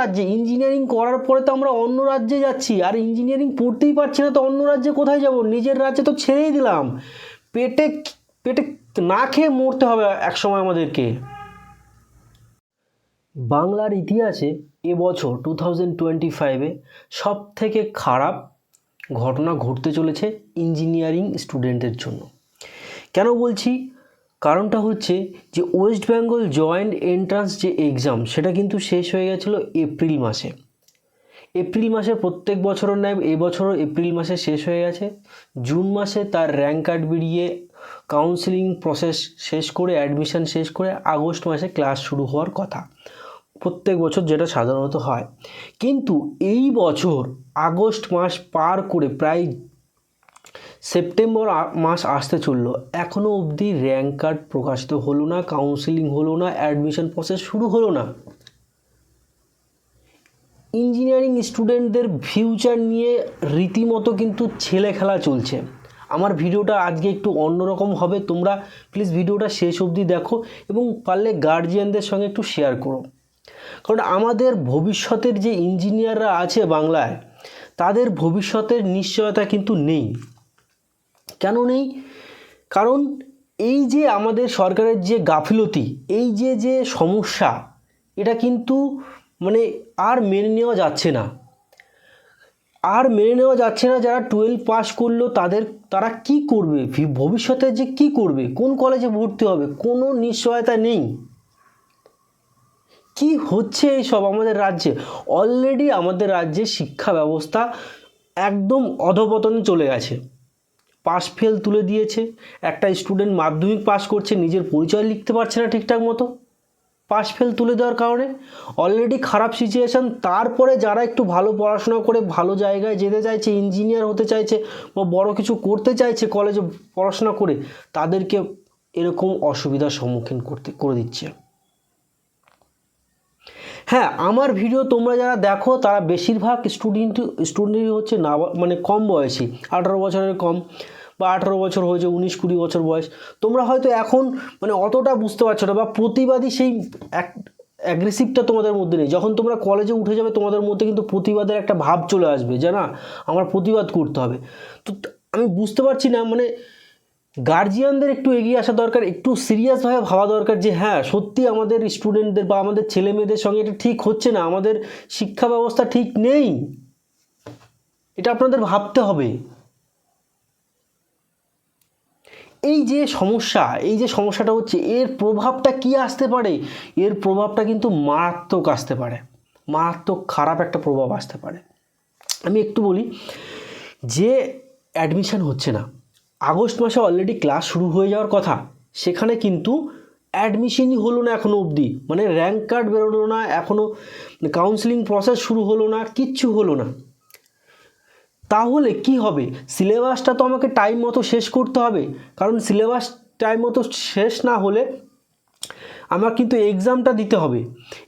রাজ্যে ইঞ্জিনিয়ারিং করার পরে তো আমরা অন্য রাজ্যে যাচ্ছি। আর ইঞ্জিনিয়ারিং পড়তেই পারছি না, তো অন্য রাজ্যে কোথায় যাব? নিজের রাজ্যে তো ছেড়েই দিলাম। পেটে পেটে না খেয়ে মরতে হবে একসময় আমাদেরকে। বাংলার ইতিহাসে এবছর টু থাউজেন্ড টোয়েন্টি ফাইভে সব থেকে খারাপ ঘটনা ঘটতে চলেছে ইঞ্জিনিয়ারিং স্টুডেন্টদের জন্য। কেন বলছি? কারণটা হচ্ছে যে ওয়েস্ট বেঙ্গল জয়েন্ট এন্ট্রান্স যে এক্সাম, সেটা কিন্তু শেষ হয়ে গেছিল এপ্রিল মাসে। এপ্রিল মাসে প্রত্যেক বছরের ন্যায় এবছরও এপ্রিল মাসে শেষ হয়ে গেছে। জুন মাসে তার র্যাঙ্ক কার্ড বেরিয়ে কাউন্সিলিং প্রসেস শেষ করে, অ্যাডমিশন শেষ করে আগস্ট মাসে ক্লাস শুরু হওয়ার কথা। প্রত্যেক বছর যেটা সাধারণত হয়। কিন্তু এই বছর আগস্ট মাস পার করে প্রায় সেপ্টেম্বর মাস আসতে চলল। এখনও অবধি র্যাঙ্ক কার্ড প্রকাশিত হলো না, কাউন্সিলিং হলো না, অ্যাডমিশন প্রসেস শুরু হলো না। ইঞ্জিনিয়ারিং স্টুডেন্টদের ফিউচার নিয়ে রীতিমতো কিন্তু ছেলে খেলা চলছে। আমার ভিডিওটা আজকে একটু অন্যরকম হবে, তোমরা প্লিজ ভিডিওটা শেষ অবধি দেখো এবং পারলে গার্জিয়ানদের সঙ্গে একটু শেয়ার করো। কারণ আমাদের ভবিষ্যতের যে ইঞ্জিনিয়াররা আছে বাংলায়, তাদের ভবিষ্যতের নিশ্চয়তা কিন্তু নেই। কেন নেই কারণ এই যে আমাদের সরকারের যে গাফিলতি, এই যে যে সমস্যা, এটা কিন্তু মানে আর মেনে নেওয়া যাচ্ছে না। আর মেনে নেওয়া যাচ্ছে না যারা টুয়েলভ পাস করল, তাদের, তারা কি করবে? ভবিষ্যতে যে কি করবে? কোন কলেজে ভর্তি হবে? কোনো নিশ্চয়তা নেই। কি হচ্ছে এইসব আমাদের রাজ্যে? অলরেডি আমাদের রাজ্যে শিক্ষা ব্যবস্থা একদম অধপতনে চলে গেছে। পাস ফেল তুলে দিয়েছে। একটা স্টুডেন্ট মাধ্যমিক পাস করছে, নিজের পরিচয় লিখতে পারছে না ঠিকঠাক মতো। পাস ফেল তুলে দেওয়ার কারণে অলরেডি খারাপ সিচুয়েশান তারপরে যারা একটু ভালো পড়াশোনা করে, ভালো জায়গায় যেতে চাইছে ইঞ্জিনিয়ার হতে চাইছে বা বড় কিছু করতে চাইছে কলেজে পড়াশোনা করে, তাদেরকে এরকম অসুবিধার সম্মুখীন করতে, করে দিচ্ছে। হ্যাঁ আমার ভিডিও তোমরা যারা দেখো, তারা বেশিরভাগ স্টুডেন্ট স্টুডেন্টই হচ্ছে না মানে কম বয়সী, আঠারো বছরের কম। বা আঠারো বছর হয়েছে, উনিশ কুড়ি বছর বয়স। তোমরা হয়তো এখন মানে অতটা বুঝতে পারছ না বা প্রতিবাদী সেই এক অ্যাগ্রেসিভটা তোমাদের মধ্যে নেই। যখন তোমরা কলেজে উঠে যাবে, তোমাদের মধ্যে কিন্তু প্রতিবাদের একটা ভাব চলে আসবে যে, না, আমার প্রতিবাদ করতে হবে। তো আমি বুঝতে পারছি না মানে গার্জিয়ানদের একটু এগিয়ে আসা দরকার, একটু সিরিয়াসভাবে ভাবা দরকার যে হ্যাঁ সত্যি আমাদের স্টুডেন্টদের বা আমাদের ছেলে মেয়েদের সঙ্গে এটা ঠিক হচ্ছে না, আমাদের শিক্ষা ব্যবস্থা ঠিক নেই। এটা আপনাদের ভাবতে হবে। এই যে সমস্যা, এই যে সমস্যাটা হচ্ছে, এর প্রভাবটা কি আসতে পারে? এর প্রভাবটা কিন্তু মারাত্মক আসতে পারে। মারাত্মক খারাপ একটা প্রভাব আসতে পারে। আমি একটু বলি, যে অ্যাডমিশান হচ্ছে না, আগস্ট মাসে অলরেডি ক্লাস শুরু হয়ে যাওয়ার কথা, সেখানে কিন্তু অ্যাডমিশনই হলো না এখনও অবধি। মানে র্যাঙ্ক কার্ড বেরোলো না এখনও কাউন্সিলিং প্রসেস শুরু হলো না, কিচ্ছু হলো না। তাহলে কি হবে? সিলেবাসটা তো আমাকে টাইম মতো শেষ করতে হবে। কারণ সিলেবাস টাইম মতো শেষ না হলে আমার কিন্তু এক্সামটা দিতে হবে।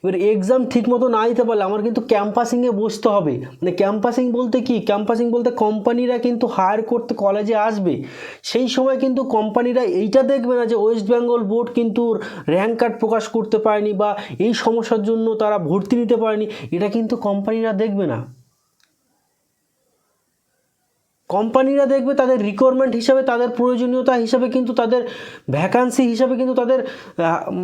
এবার এক্সাম ঠিক মতো না দিতে পারলে আমার কিন্তু ক্যাম্পাসিংয়ে বসতে হবে। মানে ক্যাম্পাসিং বলতে কি? ক্যাম্পাসিং বলতে কোম্পানিরা কিন্তু হায়ার করতে কলেজে আসবে। সেই সময় কিন্তু কোম্পানিরা এইটা দেখবে না যে ওয়েস্ট বেঙ্গল বোর্ড কিন্তু র্যাঙ্ক কার্ড প্রকাশ করতে পারেনি বা এই সমস্যার জন্য তারা ভর্তি নিতে পারেনি। এটা কিন্তু কোম্পানিরা দেখবে না। কোম্পানিরা দেখবে তাদের রিকোয়ারমেন্ট হিসাবে, তাদের প্রয়োজনীয়তা হিসাবে কিন্তু তাদের ভ্যাকান্সি হিসাবে কিন্তু তাদের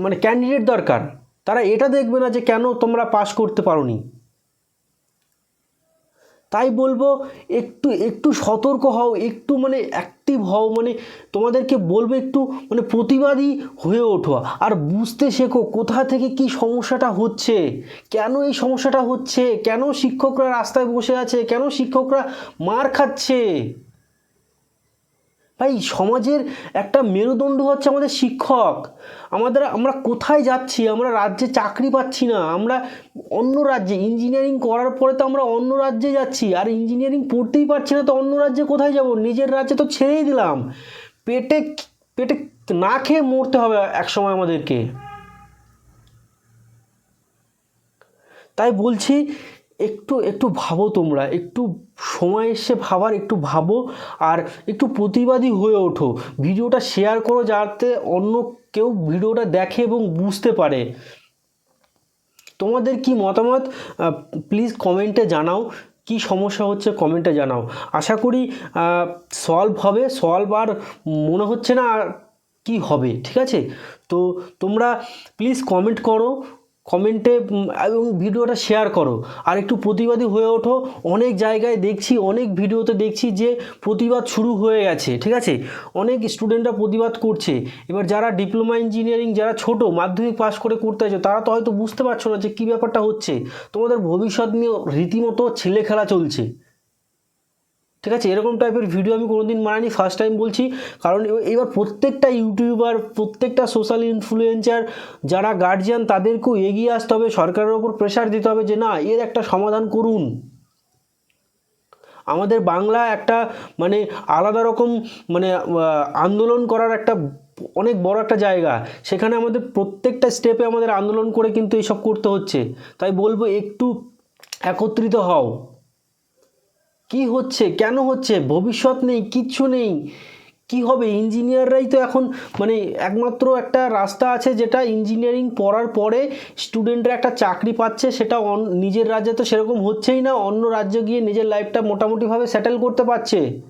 মানে ক্যান্ডিডেট দরকার। তারা এটা দেখবে না যে কেন তোমরা পাস করতে পারোনি। তাই বলব একটু একটু সতর্ক হও, একটু মানে অ্যাক্টিভ হও মানে তোমাদেরকে বলব একটু মানে প্রতিবাদী হয়ে ওঠো। আর বুঝতে শেখো কোথা থেকে কি সমস্যাটা হচ্ছে, কেন এই সমস্যাটা হচ্ছে, কেন শিক্ষকরা রাস্তায় বসে আছে, কেন শিক্ষকরা মার খাচ্ছে? ভাই সমাজের একটা মেরুদণ্ড হচ্ছে আমাদের শিক্ষক। আমাদের, আমরা কোথায় যাচ্ছি? আমরা রাজ্যে চাকরি পাচ্ছি না। আমরা অন্য রাজ্যে ইঞ্জিনিয়ারিং করার পরে তো আমরা অন্য রাজ্যে যাচ্ছি। আর ইঞ্জিনিয়ারিং পড়তেই পারছি না, তো অন্য রাজ্যে কোথায় যাব? নিজের রাজ্যে তো ছেড়েই দিলাম। পেটে পেটে না খেয়ে মরতে হবে একসময় আমাদেরকে। তাই বলছি একটু একটু ভাবো তোমরা, একটু সময় এসে ভাবার, একটু ভাবো আর একটু প্রতিবাদী হয়ে ওঠো। ভিডিওটা শেয়ার করো যাতে অন্য কেউ ভিডিওটা দেখে এবং বুঝতে পারে। তোমাদের কি মতামত? প্লিজ কমেন্টে জানাও। কি সমস্যা হচ্ছে কমেন্টে জানাও। আশা করি সলভ হবে। সলভ আর মনে হচ্ছে না কি হবে, ঠিক আছে? তো তোমরা প্লিজ কমেন্ট করো। কমেন্টে এবং ভিডিওটা শেয়ার করো। আর একটু প্রতিবাদী হয়ে ওঠো। অনেক জায়গায় দেখছি, অনেক ভিডিওতে দেখছি যে প্রতিবাদ শুরু হয়ে গেছে, ঠিক আছে? অনেক স্টুডেন্টরা প্রতিবাদ করছে। এবার যারা ডিপ্লোমা ইঞ্জিনিয়ারিং যারা ছোট, মাধ্যমিক পাস করে করতে আছে তারা তো হয়তো বুঝতে পারছ না যে কী ব্যাপারটা হচ্ছে। তোমাদের ভবিষ্যৎ নিয়ে রীতিমতো ছেলে খেলা চলছে। ঠিক আছে, এরকম টাইপের ভিডিও আমি কোনোদিন বানাইনি ফার্স্ট টাইম বলছি। কারণ এবার প্রত্যেকটা ইউটিউবার প্রত্যেকটা সোশ্যাল ইনফ্লুয়েন্সার যারা গার্জিয়ান তাদেরকেও এগিয়ে আসতে হবে, সরকারের ওপর প্রেশার দিতে হবে যে, না, এর একটা সমাধান করুন। আমাদের বাংলা একটা মানে আলাদা রকম মানে আন্দোলন করার একটা অনেক বড় একটা জায়গা। সেখানে আমাদের প্রত্যেকটা স্টেপে আমাদের আন্দোলন করে কিন্তু এইসব করতে হচ্ছে। তাই বলব, একটু একত্রিত হও। কি হচ্ছে? কেন হচ্ছে? ভবিষ্যৎ নেই, কিচ্ছু নেই। কি হবে? ইঞ্জিনিয়াররাই তো এখন মানে একমাত্র একটা রাস্তা আছে যেটা ইঞ্জিনিয়ারিং পড়ার পরে স্টুডেন্টরা একটা চাকরি পাচ্ছে, সেটা অন- নিজের রাজ্যে তো সেরকম হচ্ছেই না, অন্য রাজ্যে গিয়ে নিজের লাইফটা মোটামুটিভাবে সেটেল করতে পারছে।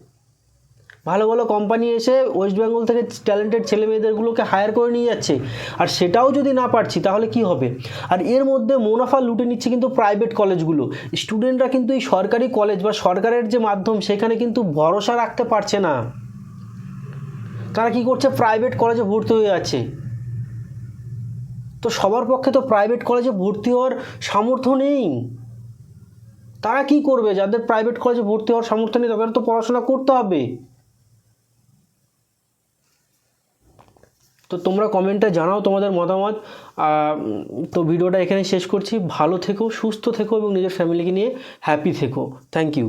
ভালো ভালো কোম্পানি এসে ওয়েস্ট বেঙ্গল থেকে ট্যালেন্টেড ছেলে মেয়েদেরগুলোকে হায়ার করে নিয়ে যাচ্ছে। আর সেটাও যদি না পারছি, তাহলে কি হবে? আর এর মধ্যে মুনাফা লুটে নিচ্ছে কিন্তু প্রাইভেট কলেজগুলো স্টুডেন্টরা কিন্তু এই সরকারি কলেজ বা সরকারের যে মাধ্যম, সেখানে কিন্তু ভরসা রাখতে পারছে না। তারা কি করছে? প্রাইভেট কলেজে ভর্তি হয়ে যাচ্ছে। তো সবার পক্ষে তো প্রাইভেট কলেজে ভর্তি হওয়ার সামর্থ্য নেই। তারা কি করবে? যাদের প্রাইভেট কলেজে ভর্তি হওয়ার সামর্থ্য নেই, তাদের তো পড়াশোনা করতে হবে। তো তোমরা কমেন্টটা জানাও তোমাদের মতামত। তো ভিডিওটা এখানে শেষ করছি। ভালো থেকো, সুস্থ থেকো এবং নিজের ফ্যামিলিকে নিয়ে হ্যাপি থেকো। Thank you